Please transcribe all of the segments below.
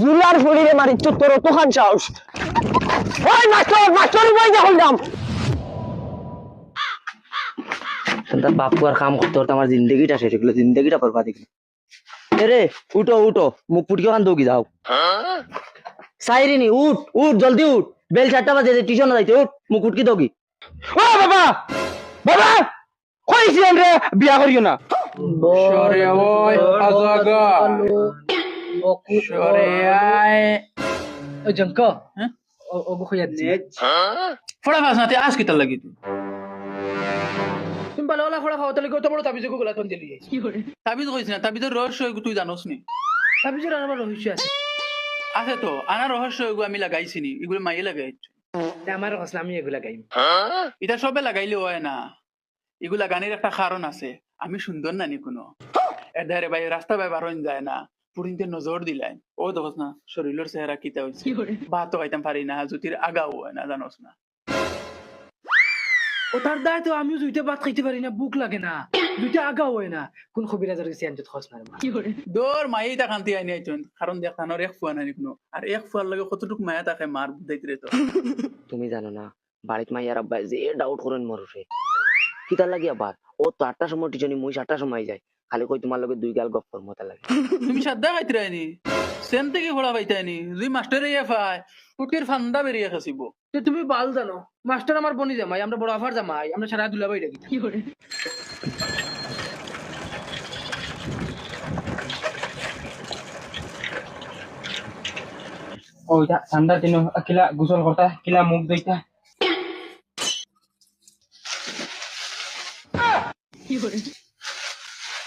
জুলার ফড়িরে মারি তো তোর তোখান সাহস। ওই মাস্টার মাস্টার বই যা হলদাম তার বাপু আর কাম করতে করতে আমার জিন্দগিটা শেষ হয়ে গেলো জিন্দগিটা বরবাদ হয়ে গেলো। এরে উঠো উঠো মুখ ফুটকে ওখান দৌকি যাও সাইরিনি উঠ উঠ জলদি উঠ। বেল চারটা বাজে টিউশন যাইতে উঠ মুখ ফুটকি দৌকি। ও বাবা বাবা কইছি রে? বিয়া করিও না। সরে ওই সরে আয় ও জঙ্ক হ্যাঁ ও ফড়া খাস না তুই আজ কিতার লাগি তুই তুমি ভালো হলা ফড়া খাও তাহলে কত বড় তাবিজগুলা কোন দিলি তাবিজ কইছ না তাবিজের রহস্য এগু তুই জানোস নি তাবিজের আমার রহস্য আছে আছে তো আনার রহস্য এগু আমি লাগাইছি নি এগুলো মাইয়ে লাগাইছি আমার আমি এগুলা গাইম এটা সবে লাগাইলে হয় না এগুলা গানের একটা কারণ আছে আমি সুন্দর নানি কোনো এর ধারে ভাই রাস্তা ভাই বারণ যায় না পুরিনতে নজর দিলাই। ও দেখোস না শরীরের চেহারা কিতা হয়েছে ভাত খাইতাম পারি না জুতির আগাও হয় না জানোস না। ও তার দায় তো আমিও দুইটা ভাত খাইতে পারি না বুক লাগে না। দুইটা আগা হয় না। কোন খবিরাজার কাছে আনতে খস না দৌর মাই তা কান্তি আইনি আইতুন কারণ দেখ তানোর এক ফুয়া নানি কোনো। আর এক ফুয়ার লাগে কতটুক মায়া তাকে মার বুঝাইতে তো। তুমি জানো না বাড়িত মাইয়ার আব্বাই যে ডাউট করেন মরুষে কিতার লাগি আবার ও তো আটটার সময় টিচনি মুই সাতটার সময় যাই খালি কই তোমার লগে দুই গাল গপ করব তা লাগে। তুমি সাদ্দা খাইতে রাইনি সেন থেকে ফোড়া পাইতাইনি যদি মাস্টারে ইয়ে পায় কুটির ফান্দা বেরিয়ে খাসিব। তো তুমি বাল জানো মাস্টার আমার বনি জামাই আমরা বড় আফার জামাই আমরা সারা দুলাবাই ডাকি। কি করে? ওইটা ঠান্ডার দিন কিলা গোসল করতা কিলা মুখ দইতা মুখ দইতা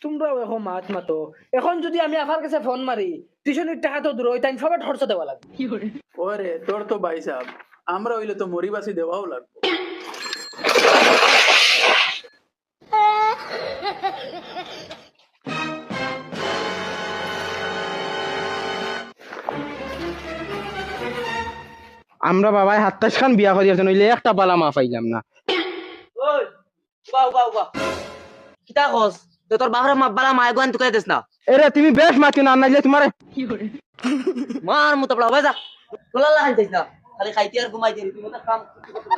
নে তোমরা এখন মাত। মাতো এখন যদি আমি আফার কাছে ফোন মারি টিউশনের টাকা তো দূর ওই তাই সবার খরচ দেওয়া লাগবে। ওরে তোর তো ভাই সাহেব আমরা হইলে তো মরিবাসি দেওয়াও লাগবে। আমরা বাবাই হাত্তাস খান বিয়া করিয়াছে নইলে একটা বালা মা পাইলাম না। ওই বাউ বাউ বাউ। কিতা কস? তো তোর মা মাব্বালা মায় গোয়ান তুকাই দেস না। এরে তুমি বেশ মাতি না নাইলে তোমারে মার মতো পড়া যা তোলা লাগাই দিস না। খালি খাইতে আর ঘুমাই দিই তুমি তো কাম